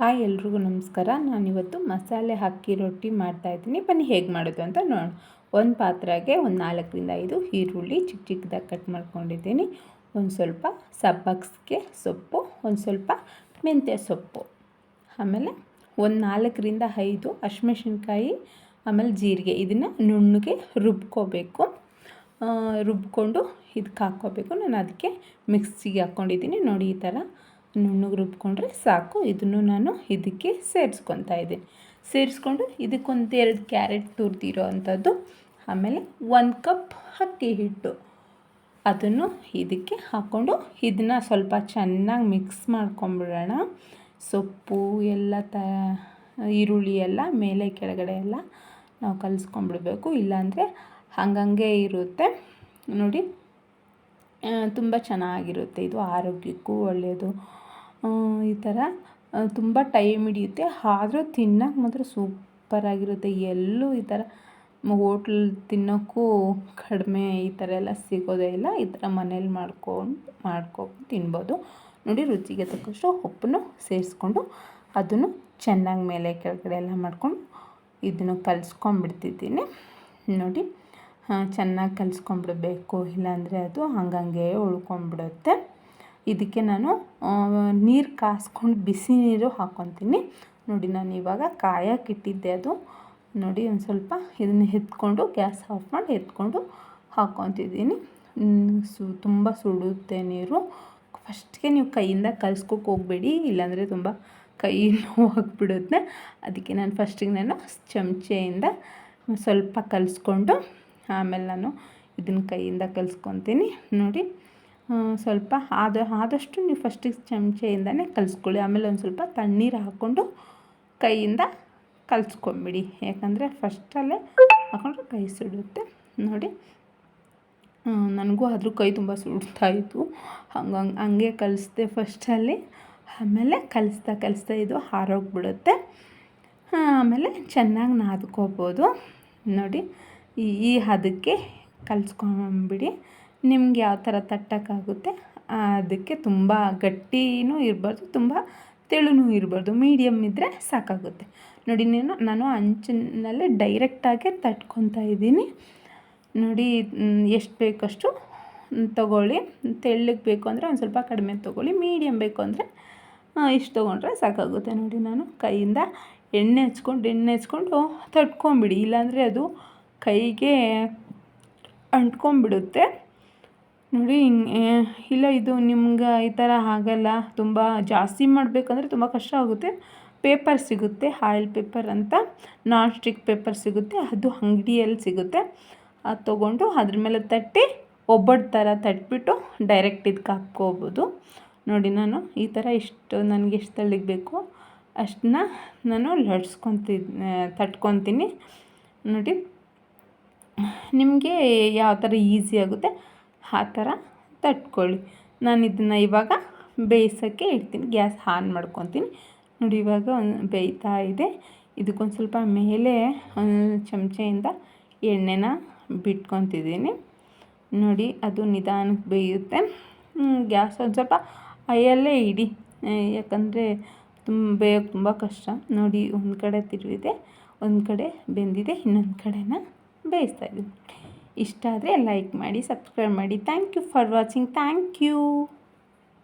Hi ಎಲ್ರಿಗೂ ನಮಸ್ಕಾರ. ನಾನಿವತ್ತು ಮಸಾಲೆ ಹಾಕಿ ರೊಟ್ಟಿ ಮಾಡ್ತಾಯಿದ್ದೀನಿ ಬನ್ನಿ ಹೇಗೆ ಮಾಡೋದು ಅಂತ ನೋಡೋಣ ಒಂದು ಪಾತ್ರೆಗೆ ಒಂದು ನಾಲ್ಕರಿಂದ ಐದು ಈರುಳ್ಳಿ ಚಿಕ್ಕ ಚಿಕ್ಕದಾಗಿ ಕಟ್ ಮಾಡ್ಕೊಂಡಿದ್ದೀನಿ. ಒಂದು ಸ್ವಲ್ಪ ಸಬ್ಬಕ್ಸ್ಗೆ ಸೊಪ್ಪು, ಒಂದು ಸ್ವಲ್ಪ ಮೆಂತ್ಯ ಸೊಪ್ಪು. ಆಮೇಲೆ ಒಂದು ನಾಲ್ಕರಿಂದ ಐದು ಹಸಿಮೆಣ್ಸಿನ್ಕಾಯಿ, ಆಮೇಲೆ ಜೀರಿಗೆ. ಇದನ್ನು ನುಣ್ಣಗೆ ರುಬ್ಕೋಬೇಕು. ರುಬ್ಕೊಂಡು ಇದಕ್ಕೆ ಹಾಕ್ಕೋಬೇಕು. ನಾನು ಅದಕ್ಕೆ ಮಿಕ್ಸಿಗೆ ಹಾಕ್ಕೊಂಡಿದ್ದೀನಿ ನೋಡಿ ಈ ಥರ ನುಣ್ಣಗೆ ರುಬ್ಕೊಂಡ್ರೆ ಸಾಕು. ಇದನ್ನು ನಾನು ಇದಕ್ಕೆ ಸೇರಿಸ್ಕೊತಾ ಇದ್ದೀನಿ. ಸೇರಿಸ್ಕೊಂಡು ಇದಕ್ಕೊಂದು ಎರಡು ಕ್ಯಾರೆಟ್ ತುರಿದಿರೋ ಅಂಥದ್ದು, ಆಮೇಲೆ ಒಂದು ಕಪ್ ಅಕ್ಕಿ ಹಿಟ್ಟು. ಅದನ್ನು ಇದಕ್ಕೆ ಹಾಕ್ಕೊಂಡು ಇದನ್ನ ಸ್ವಲ್ಪ ಚೆನ್ನಾಗಿ ಮಿಕ್ಸ್ ಮಾಡ್ಕೊಂಬಿಡೋಣ. ಸೊಪ್ಪು, ಎಲ್ಲ ತ, ಈರುಳ್ಳಿ ಎಲ್ಲ ಮೇಲೆ ಕೆಳಗಡೆ ಎಲ್ಲ ನಾವು ಕಲಿಸ್ಕೊಂಬಿಡ್ಬೇಕು. ಇಲ್ಲಾಂದರೆ ಹಂಗಂಗೆ ಇರುತ್ತೆ. ನೋಡಿ ತುಂಬ ಚೆನ್ನಾಗಿರುತ್ತೆ. ಇದು ಆರೋಗ್ಯಕ್ಕೂ ಒಳ್ಳೆಯದು ಈ ಥರ ತುಂಬ ಟೈಮ್ ಹಿಡಿಯುತ್ತೆ. ಆದರೂ ತಿನ್ನೋಕೆ ಮಾತ್ರ ಸೂಪರಾಗಿರುತ್ತೆ ಎಲ್ಲೂ ಈ ಥರ ಹೋಟ್ಲ್ ತಿನ್ನೋಕ್ಕೂ ಕಡಿಮೆ ಈ ಥರ ಎಲ್ಲ ಸಿಗೋದೇ ಇಲ್ಲ. ಈ ಥರ ಮನೇಲಿ ಮಾಡ್ಕೊಂಡು ಮಾಡ್ಕೊಂಡು ತಿನ್ಬೋದು. ನೋಡಿ, ರುಚಿಗೆ ತಕ್ಕಷ್ಟು ಉಪ್ಪನ್ನು ಸೇರಿಸ್ಕೊಂಡು ಅದನ್ನು ಚೆನ್ನಾಗಿ ಮೇಲೆ ಕೆಳಗಡೆ ಎಲ್ಲ ಮಾಡ್ಕೊಂಡು ಇದನ್ನು ಕಲಿಸ್ಕೊಂಡ್ಬಿಡ್ತಿದ್ದೀನಿ. ನೋಡಿ ಚೆನ್ನಾಗಿ ಕಲಿಸ್ಕೊಂಡ್ಬಿಡ್ಬೇಕು ಇಲ್ಲಾಂದರೆ ಅದು ಹಂಗಂಗೆ ಉಳ್ಕೊಂಡ್ಬಿಡುತ್ತೆ ಇದಕ್ಕೆ ನಾನು ನೀರು ಕಾಸ್ಕೊಂಡು ಬಿಸಿ ನೀರು ಹಾಕ್ಕೊತೀನಿ ನೋಡಿ, ನಾನು ಇವಾಗ ಕಾಯಕ್ಕಿಟ್ಟಿದ್ದೆ ಅದು. ನೋಡಿ, ಒಂದು ಸ್ವಲ್ಪ ಇದನ್ನು ಎತ್ಕೊಂಡು ಗ್ಯಾಸ್ ಆಫ್ ಮಾಡಿ ಎತ್ಕೊಂಡು ಹಾಕ್ಕೊತಿದ್ದೀನಿ ಸು, ತುಂಬ ಸುಡುತ್ತೆ ನೀರು. ಫಸ್ಟ್ಗೆ ನೀವು ಕೈಯಿಂದ ಕಲ್ಸ್ಕೊಕ್ಕೆ ಹೋಗಬೇಡಿ. ಇಲ್ಲಾಂದರೆ ತುಂಬ ಕೈ ನೋವಾಗ್ಬಿಡುತ್ತೆ ಅದಕ್ಕೆ ನಾನು ಫಸ್ಟಿಗೆ ನಾನು ಚಮಚೆಯಿಂದ ಸ್ವಲ್ಪ ಕಲಿಸ್ಕೊಂಡು ಆಮೇಲೆ ನಾನು ಇದನ್ನು ಕೈಯಿಂದ ಕಲಿಸ್ಕೊತೀನಿ. ನೋಡಿ ಸ್ವಲ್ಪ ಆದ, ಆದಷ್ಟು ನೀವು ಫಸ್ಟಿಗೆ ಚಮಚೆಯಿಂದನೇ ಕಲಿಸ್ಕೊಳ್ಳಿ. ಆಮೇಲೆ ಒಂದು ಸ್ವಲ್ಪ ತಣ್ಣೀರು ಹಾಕ್ಕೊಂಡು ಕೈಯಿಂದ ಕಲಿಸ್ಕೊಂಬಿಡಿ. ಯಾಕಂದರೆ ಫಸ್ಟಲ್ಲೇ ಹಾಕೊಂಡ್ರೆ ಕೈ ಸುಡುತ್ತೆ. ನೋಡಿ ನನಗೂ ಆದರೂ ಕೈ ತುಂಬ ಸುಡ್ತಾಯಿತ್ತು ಹಂಗಂಗೆ ಹಂಗೆ ಕಲಿಸ್ದೆ ಫಸ್ಟಲ್ಲಿ ಆಮೇಲೆ ಕಲಿಸ್ತಾ ಕಲಿಸ್ತಾ ಇದು ಹಾರೋಗ್ಬಿಡುತ್ತೆ. ಆಮೇಲೆ ಚೆನ್ನಾಗಿ ನಾದ್ಕೋಬೋದು. ನೋಡಿ ಈ ಈ ಹದಕ್ಕೆ ಕಲಿಸ್ಕೊಂಬಿಡಿ. ನಿಮ್ಗೆ ಯಾವ ಥರ ತಟ್ಟಕ್ಕಾಗುತ್ತೆ ಅದಕ್ಕೆ ತುಂಬ ಗಟ್ಟಿನೂ ಇರಬಾರ್ದು, ತುಂಬ ತೆಳುನೂ ಇರಬಾರ್ದು. ಮೀಡಿಯಮ್ ಇದ್ದರೆ ಸಾಕಾಗುತ್ತೆ. ನೋಡಿ, ನೀನು, ನಾನು ಅಂಚಿನಲ್ಲೇ ಡೈರೆಕ್ಟಾಗೆ ತಟ್ಕೊತಾ ಇದ್ದೀನಿ. ನೋಡಿ ಎಷ್ಟು ಬೇಕಷ್ಟು ತಗೊಳ್ಳಿ. ತೆಳ್ಳಗೆ ಬೇಕು ಅಂದರೆ ಒಂದು ಸ್ವಲ್ಪ ಕಡಿಮೆ ತೊಗೊಳ್ಳಿ ಮೀಡಿಯಮ್ ಬೇಕು ಅಂದರೆ ಇಷ್ಟು ತೊಗೊಂಡ್ರೆ ಸಾಕಾಗುತ್ತೆ. ನೋಡಿ, ನಾನು ಕೈಯಿಂದ ಎಣ್ಣೆ ಹಚ್ಕೊಂಡು ಎಣ್ಣೆ ಹಚ್ಕೊಂಡು ತಟ್ಕೊಂಬಿಡಿ. ಇಲ್ಲಾಂದರೆ ಅದು ಕೈಗೆ ಅಂಟ್ಕೊಂಬಿಡುತ್ತೆ ನೋಡಿ ಇಲ್ಲ, ಇದು ನಿಮ್ಗೆ ಈ ಥರ ಆಗಲ್ಲ ತುಂಬ ಜಾಸ್ತಿ ಮಾಡಬೇಕಂದ್ರೆ ತುಂಬ ಕಷ್ಟ ಆಗುತ್ತೆ. ಪೇಪರ್ ಸಿಗುತ್ತೆ, ಆಯಿಲ್ ಪೇಪರ್ ಅಂತ. ನಾನ್ ಸ್ಟಿಕ್ ಪೇಪರ್ ಸಿಗುತ್ತೆ, ಅದು ಅಂಗಡಿಯಲ್ಲಿ ಸಿಗುತ್ತೆ. ಅದು ತೊಗೊಂಡು ಅದ್ರ ಮೇಲೆ ತಟ್ಟಿ ಒಬ್ಬಟ್ಟು ಥರ ತಟ್ಬಿಟ್ಟು ಡೈರೆಕ್ಟ್ ಇದಕ್ಕೆ ಹಾಕ್ಕೋಬೋದು. ನೋಡಿ, ನಾನು ಈ ಥರ ಇಷ್ಟು ನನಗೆ ಎಷ್ಟು ತಳ್ಳಿಗೆ ಬೇಕು, ಅಷ್ಟನ್ನ ನಾನು ಲಡ್ಸ್ಕೊತೀನಿ ತಟ್ಕೊತೀನಿ. ನೋಡಿ ನಿಮಗೆ ಯಾವ ಥರ ಈಸಿ ಆಗುತ್ತೆ, ಆ ಥರ ತಟ್ಕೊಳ್ಳಿ. ನಾನು ಇದನ್ನು ಇವಾಗ ಬೇಯಿಸೋಕ್ಕೆ ಇಡ್ತೀನಿ. ಗ್ಯಾಸ್ ಆನ್ ಮಾಡ್ಕೊತೀನಿ. ನೋಡಿ, ಇವಾಗ ಒಂದು ಬೇಯ್ತಾ ಇದೆ. ಇದಕ್ಕೊಂದು ಸ್ವಲ್ಪ ಮೇಲೆ ಒಂದು ಚಮಚೆಯಿಂದ ಎಣ್ಣೆನ ಬಿಟ್ಕೊತಿದ್ದೀನಿ. ನೋಡಿ, ಅದು ನಿಧಾನಕ್ಕೆ ಬೇಯುತ್ತೆ. ಗ್ಯಾಸ್ ಒಂದು ಸ್ವಲ್ಪ ಐಯಲ್ಲೇ ಇಡಿ. ಯಾಕಂದರೆ ತುಂಬ ಬೇಯೋಕ್ಕೆ ತುಂಬ ಕಷ್ಟ. ನೋಡಿ, ಒಂದು ಕಡೆ ತಿರುವಿದೆ, ಒಂದು ಕಡೆ ಬೆಂದಿದೆ, ಇನ್ನೊಂದು ಕಡೆನ? ಬೇಯಿಸ್ತಾ ಇದ್ದೀನಿ. ಇಷ್ಟ ಆದರೆ ಲೈಕ್ ಮಾಡಿ ಸಬ್ಸ್ಕ್ರೈಬ್ ಮಾಡಿ. Thank you for watching thank you